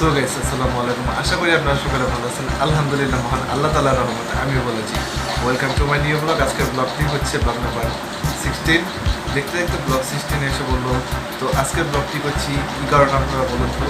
So guys, আসসালামু আলাইকুম। আশা করি আপনারা সকলে ভালো আছেন। আলহামদুলিল্লাহ, মহান আল্লাহ তালার রহমতে আমিও বলেছি welcome to my new blog আজকের ব্লগটি হচ্ছে ব্লগ নাম্বার সিক্সটিন দেখতে দেখতে ব্লগ সিক্সটিন এসে বলল, তো আজকের ব্লগটি করছি কী কারণে আপনারা বলুন তো?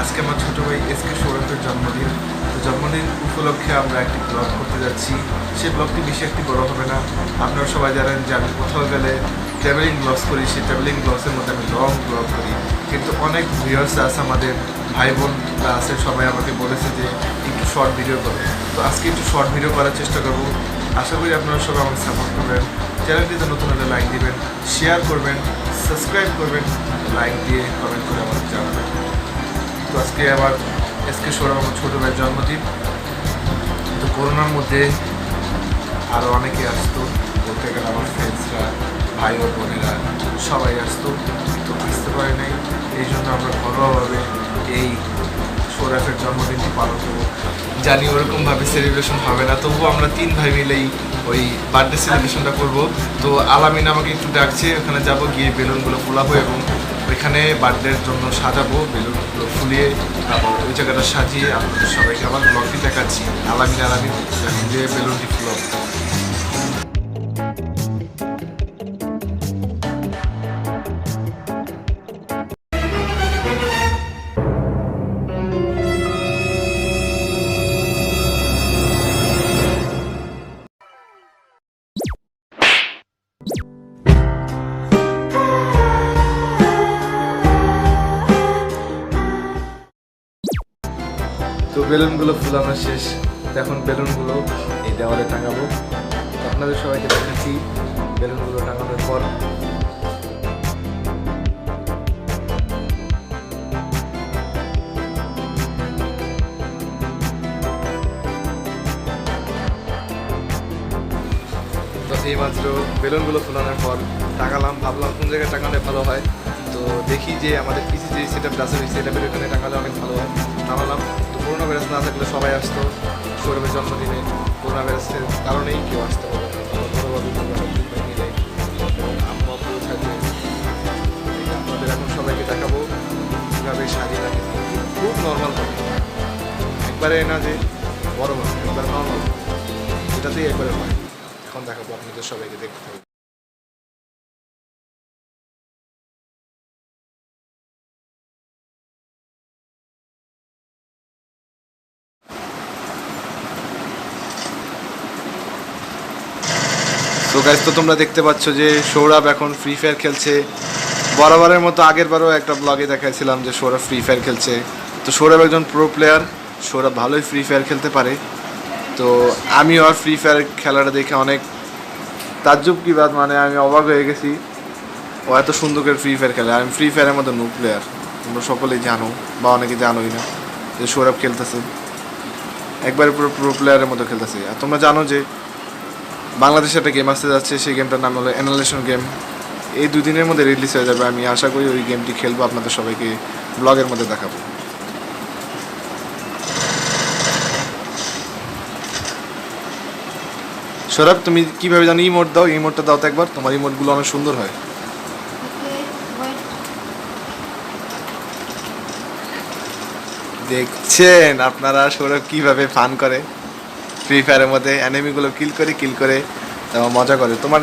আজকে আমার ছোটো ভাই এস কে সৌরভের জন্মদিন। তো জন্মদিন উপলক্ষে আমরা একটি ব্লগ করতে যাচ্ছি। সেই ব্লগটি বেশি একটি বড় হবে না। আপনারা সবাই জানেন যে আমি কোথাও গেলে ট্রাভেলিং ব্লগস করি। সেই ট্রাভেলিং ব্লগসের মধ্যে আমি লং ব্লগ করি। কিন্তু অনেক ভিউয়ার্স আছে, আমাদের ভাই বোনরা আছে, সবাই আমাকে বলেছে যে একটু শর্ট ভিডিও করো। তো আজকে একটু শর্ট ভিডিও করার চেষ্টা করব। আশা করি আপনারা সবাই আমাকে সাপোর্ট করবেন। চ্যানেলটিতে নতুন হলে লাইক দিবেন শেয়ার করবেন সাবস্ক্রাইব করবেন লাইক দিয়ে কমেন্ট করে আমাকে জানাবেন। তো আজকে আবার এসকে সৌরভ আমার ছোটো ভাইয়ের জন্মদিন। তো করোনার মধ্যে আরও অনেকে আসতো, বলতে গেলে আমার ফ্রেন্ডসরা ভাই ও বোনেরা সবাই আসতো তো আসতে পারে নাই। এই জন্য আমরা ঘরোয়াভাবে এই সৌরভের জন্মদিনটি পালন করব। জানি ওরকমভাবে সেলিব্রেশন হবে না, তবুও আমরা তিন ভাই মিলেই ওই বার্থডে সেলিব্রেশনটা করব। তো আলামিন আমাকে একটু ডাকছে, ওখানে যাব, গিয়ে বেলুনগুলো ফোলাবো এবং ওইখানে বার্থডের জন্য সাজাবো, বেলুনগুলো ফুলিয়ে তারপর ওই জায়গাটা সাজিয়ে আপনাদের সবাইকে আবার ব্লগটি দেখাচ্ছি। আলামিন আলামিন যে বেলুনটি ফুলাবো বেলুনগুলো ফুলানো শেষ। এখন বেলুনগুলো এই দেওয়ালে টাঙাবো। আপনাদের সবাইকে দেখাচ্ছি বেলুনগুলো টাঙানোর পর। তো এই মাত্র বেলুনগুলো ফুলানোর পর টাঙালাম, ভাবলাম কোন জায়গায় টাঙালে ভালো হয়। তো দেখি যে আমাদের পিসি যে সেট আপটা ওই সেট এখানে টাঙালে অনেক ভালো হয়। তো করোনা ভাইরাস না থাকলে সবাই আসতো সৌরভের জন্মদিনে করোনা ভাইরাসের কারণেই কেউ আসতে পারে আপনাদের এখন সবাইকে দেখাবো কীভাবে সাজিয়ে রাখে খুব নর্মাল একবারে না যে বড় একবার নর্মাল এটাতেই একবারে হয়। এখন দেখাবো আপনাদের সবাইকে, দেখতে হবে তো গাইজ তো তোমরা দেখতে পাচ্ছ যে সৌরভ এখন ফ্রি ফায়ার খেলছে। বরাবরের মতো আগের বারও একটা ব্লগে দেখাইছিলাম যে সৌরভ ফ্রি ফায়ার খেলছে। তো সৌরভ একজন প্রো প্লেয়ার সৌরভ ভালোই ফ্রি ফায়ার খেলতে পারে। তো আমিও আর ফ্রি ফায়ার খেলাটা দেখে অনেক তাজ্জুব কি বাদ মানে আমি অবাক হয়ে গেছি। ও এত সুন্দর করে ফ্রি ফায়ার খেলে। আমি ফ্রি ফায়ারের মতো নো প্লেয়ার তোমরা সকলেই জানো, বা অনেকে জানোই না যে সৌরভ খেলতেছে। একবারে পুরো প্রো প্লেয়ারের মতো খেলতেছে। আর তোমরা জানো যে বাংলাদেশে একটা গেম আসতে যাচ্ছে সেই গেমটার নাম হলো অ্যানালেশন গেম এই দুদিনের মধ্যে রিলিজ হয়ে যাবে আমি আশা করি ওই গেমটি খেলব আপনাদের সবাইকে ব্লগের মধ্যে দেখাবো। সৌরভ তুমি কীভাবে জানো ইমোট দাও? ইমোটটা দাও তো একবার তোমার ইমোটগুলো অনেক সুন্দর হয়। দেখছেন আপনারা সৌরভ কীভাবে ফান করে? ফ্রি ফায়ারের মধ্যে অ্যানিমিগুলো কিল করে কিল করে মজা করে। তোমার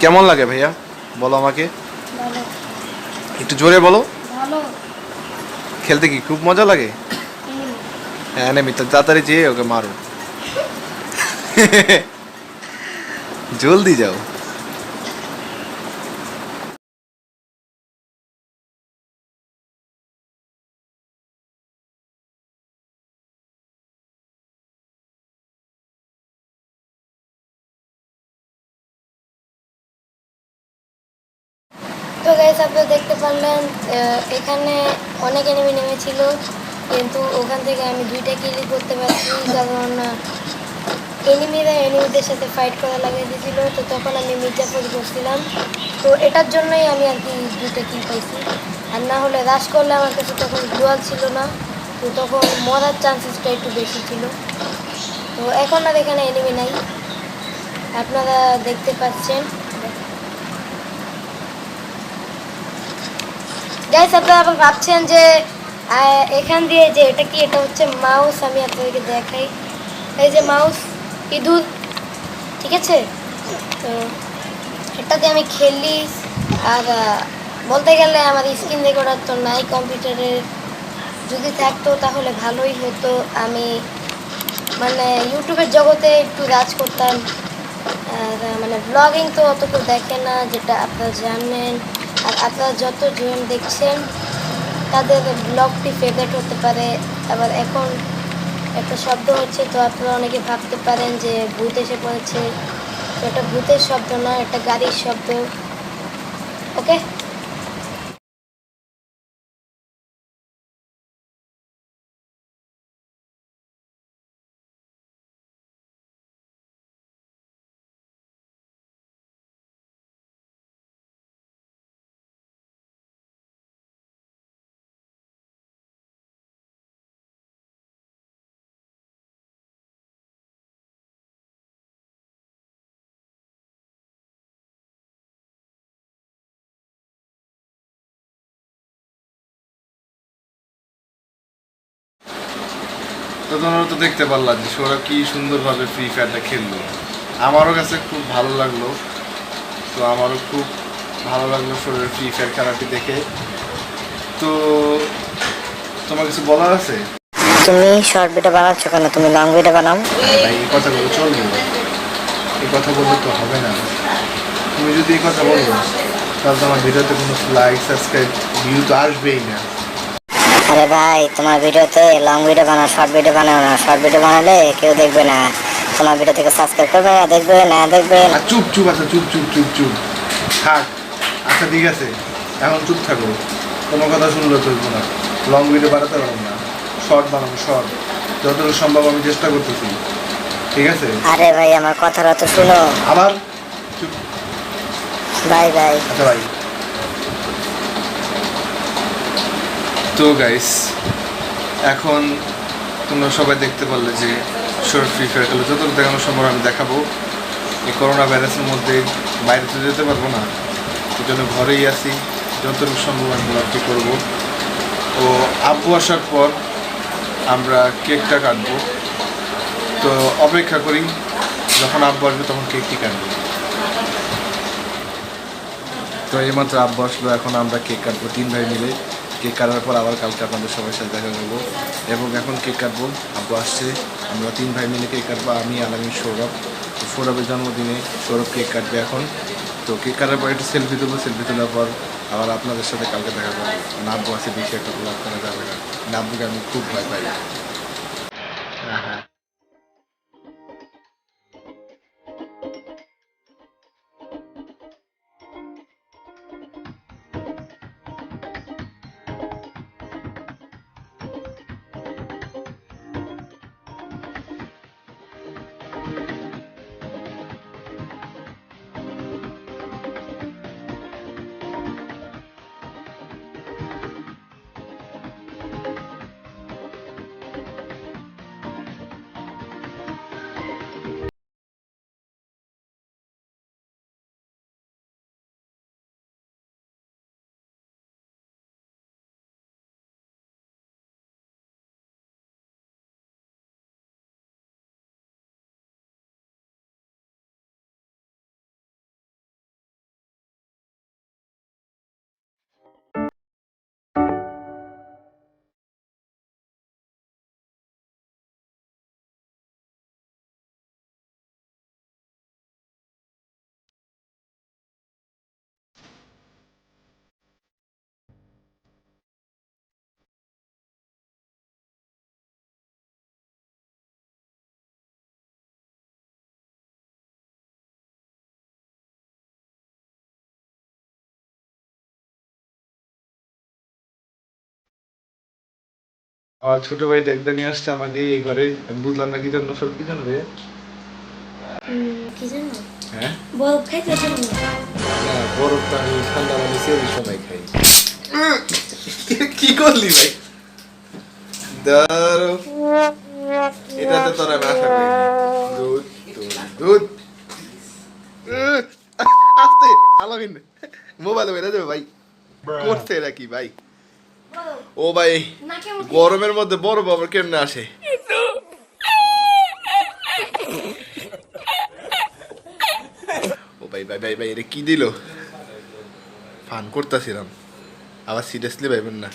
কেমন লাগে ভাইয়া? বলো আমাকে। ভালো। একটু জোরে বলো। ভালো। খেলতে কি খুব মজা লাগে? হ্যাঁ অ্যানিমি তো তাড়াতাড়ি যেয়ে ওকে মারো। জলদি যাও। আহ, এখানে অনেক এনিমি নেমেছিল কিন্তু ওখান থেকে আমি দুইটা কিলি করতে পারছি কারণ এনিমিরা এনিমিদের সাথে ফাইট করা লাগিয়ে দিয়েছিল তো তখন আমি মির্জাফর করছিলাম। তো এটার জন্যই আমি আর কি দুইটা কিল পাইছি। আর না হলে রাশ করলে আমার কাছে তখন ডুয়াল ছিল না তো তখন মরার চান্সেসটা একটু বেশি ছিল। তো এখন আর এখানে এনিমি নাই। আপনারা দেখতে পাচ্ছেন। গাইস আপনারা আবার ভাবছেন যে এখান দিয়ে যে, এটা কি? এটা হচ্ছে মাউস আমি আপনাদেরকে দেখাই। এই যে মাউস ইঁদুর, ঠিক আছে? তো এটাতে আমি খেলি। আর বলতে গেলে আমার স্ক্রিন রেকর্ডার তো নাই কম্পিউটারে যদি থাকতো তাহলে ভালোই হতো। আমি মানে ইউটিউবের জগতে একটু রাজ করতাম। আর মানে ব্লগিং তো অত দেখে না, যেটা আপনারা জানেন। আর আপনারা যতজন দেখছেন, তাদের ব্লগটি ফেভারেট হতে পারে। আবার এখন একটা শব্দ হচ্ছে, তো আপনারা অনেকে ভাবতে পারেন যে ভূত এসে পড়েছে। তো এটা ভূতের শব্দ না, এটা গাড়ির শব্দ। ওকে তো তোমরা তো দেখতে পারলাম যে সৌরভ কি সুন্দরভাবে ফ্রি ফায়ারটা খেললো। আমারও কাছে খুব ভালো লাগল। তো আমারও খুব ভালো লাগল সৌরভের ফ্রি ফায়ার খেলাটি দেখে। তো তোমার কিছু বলার আছে? তুমি শর্ট ভিডিও বানাচ্ছ কেন? তুমি লং ভিডিও বানাও। ভাই এই কথাগুলো চলবে। এই কথা বললে তো হবে না। তুমি যদি এই কথা বলো তাহলে তোমার ভিডিওতে কোনো লাইক সাবস্ক্রাইব ভিউ তো আসবেই না। আরে ভাই তোমার ভিডিওতে লং ভিডিও বানাও শর্ট ভিডিও বানাও না। শর্ট ভিডিও বানালে কেউ দেখবে না। তোমার ভিডিও থেকে সাবস্ক্রাইব করবে না দেখবে না দেখবে। আর চুপ চুপ আচ্ছা চুপ চুপ চুপ চুপ। থাক। আচ্ছা ঠিক আছে। এখন চুপ থাকো। কোনো কথা শুনলে চলবো না। লং ভিডিও বানাতে পারব না। শর্ট বানাবো শর্ট যতটুকু সম্ভব আমি চেষ্টা করতেছি। ঠিক আছে? আরে ভাই আমার কথাটা তো শুনো। আবার? চুপ। বাই বাই আচ্ছা ভাই তো গাইস এখন তোমরা সবাই দেখতে পারলে যে শর্ট ফ্রি ফায়ার খেলো যতটুকু দেখানো সম্ভব আমি দেখাবো। এই করোনা ভাইরাসের মধ্যে বাইরে তো যেতে পারব না। এই জন্য ঘরেই আছি, যতটুকু সম্ভব আমি ব্লগটি করব। তো আব্বু আসার পর আমরা কেকটা কাটবো। তো অপেক্ষা করি, যখন আব্বু আসবে তখন কেকটি কাটবো। তো এইমাত্র আব্বু আসলো, এখন আমরা কেক কাটবো তিন ভাই মিলে। কেক কাটার পর আবার কালকে আপনাদের সবার সাথে দেখা করব। এবং এখন কেক কাটবো। আব্বু আসছে। আমরা তিন ভাই মিলে কেক কাটবো। আমি, আলামী, সৌরভ। সৌরভের জন্মদিনে সৌরভ কেক কাটবে এখন। তো কেক কাটার পর একটু সেলফি তুলবো। সেলফি তোলার পর আবার আপনাদের সাথে কালকে দেখা করব। নাব্বু আছে, বেশি একটা ব্লগ করা যাবে না। নাব্বুকে আমি খুব ভয় পাই। হ্যাঁ হ্যাঁ। আমার ছোট ভাই দেখতে নিয়ে আসছে আমাকে এই ঘরে বুঝলাম না কি জন্য সব কি হ্যাঁ? বরফ জন্য না, বরফ পানি ঠান্ডা পানি সেই সময় খাই। কি করলি ভাই? দাঁড়ো এটাতে তোর দুধ দুধ আস্তে আলামিন মোবাইল বেড়ে যাবে ভাই। করছে এরা কি ভাই। ও ভাই গরমের মধ্যে বড় বাবার কেমনে আসে? ও ভাই ভাই ভাই ভাই এটা কি দিল? ফান করতেছিলাম। আবার সিরিয়াসলি ভাইবেন না।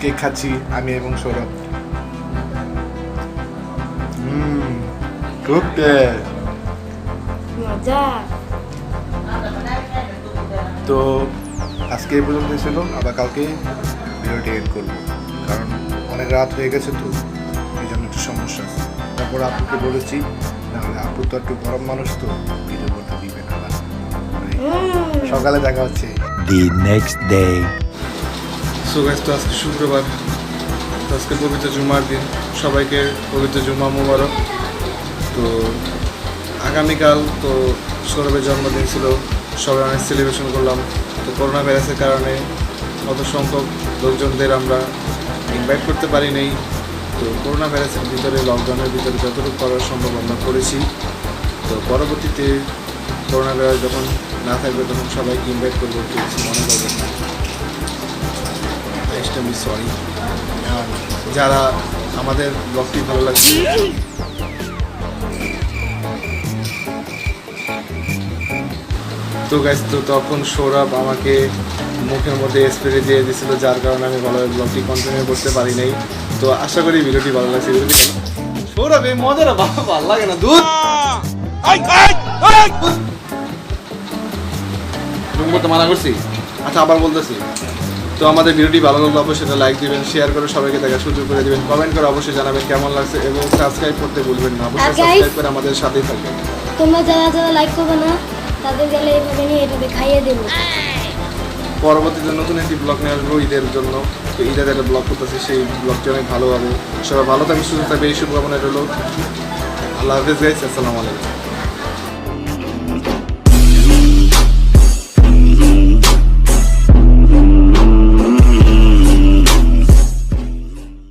কেক খাচ্ছি? আমি এবং সৌরভ। খুব মজা। তো আজকে এই পর্যন্ত ছিল। আবার কালকে ভিডিওটি এড করব। অনেক রাত হয়ে গেছে তো এই জন্য একটু সমস্যা। তারপর আপুকে বলেছি নাহলে আপু তো একটু গরম মানুষ তো ভিডিও করতে দিবে না মানে সকালে দেখা হচ্ছে। The next day. So guys তো আজকে শুক্রবার। তো আজকে পবিত্র জুমার দিন। সবাইকে পবিত্র জুমা মুবারক। তো আগামীকাল তো সৌরভের জন্মদিন ছিল। সবাই অনেক সেলিব্রেশন করলাম। তো করোনা ভাইরাসের কারণে অত সংখ্যক লোকজনদের আমরা ইনভাইট করতে পারি নাই। তো করোনা ভাইরাসের ভিতরে লকডাউনের ভিতরে যতটুকু করার সম্ভব আমরা করেছি। তো পরবর্তীতে করোনা ভাইরাস যখন না থাকবে, তখন সবাইকে ইনভাইট করব মনে করবেন না সরি যারা আমাদের ব্লগটি ভালো লাগছে তো গাইজ তো তখন সৌরভ আমাকে মুখের মধ্যে স্প্রে দিয়ে দিয়েছিল যার কারণে আমি ভালোভাবে ব্লগটি কন্টিনিউ করতে পারি নাই। তো আশা করি ভিডিওটি ভালো লাগছে। ভিডিওটি সৌরভ এই মজাটা ভালো ভালো লাগে না দুধ মানা করছি? আচ্ছা আবার বলতেছি। তো আমাদের ভিডিওটি ভালো লাগলে অবশ্যই সেটা লাইক দিবেন শেয়ার করে সবাইকে দেখার সুযোগ করে দিবেন কমেন্ট করে অবশ্যই জানাবেন কেমন লাগছে এবং সাবস্ক্রাইব করতে ভুলবেন না। অবশ্যই সাবস্ক্রাইব করে আমাদের সাথেই থাকবেন। তোমরা যারা যারা লাইক করবে না তাদের গেলে এইভাবে নিয়ে দেবো। পরবর্তীতে নতুন একটি ব্লগ নিয়ে আসব ঈদের জন্য। তো ঈদের একটা ব্লগ করতেছি, সেই ব্লগটি অনেক ভালো হবে। সবাই ভালো থাকবে সুস্থ থাকবে এই শুভকামনা রইল। আল্লাহ হাফিজ গাইস আসসালামু আলাইকুম।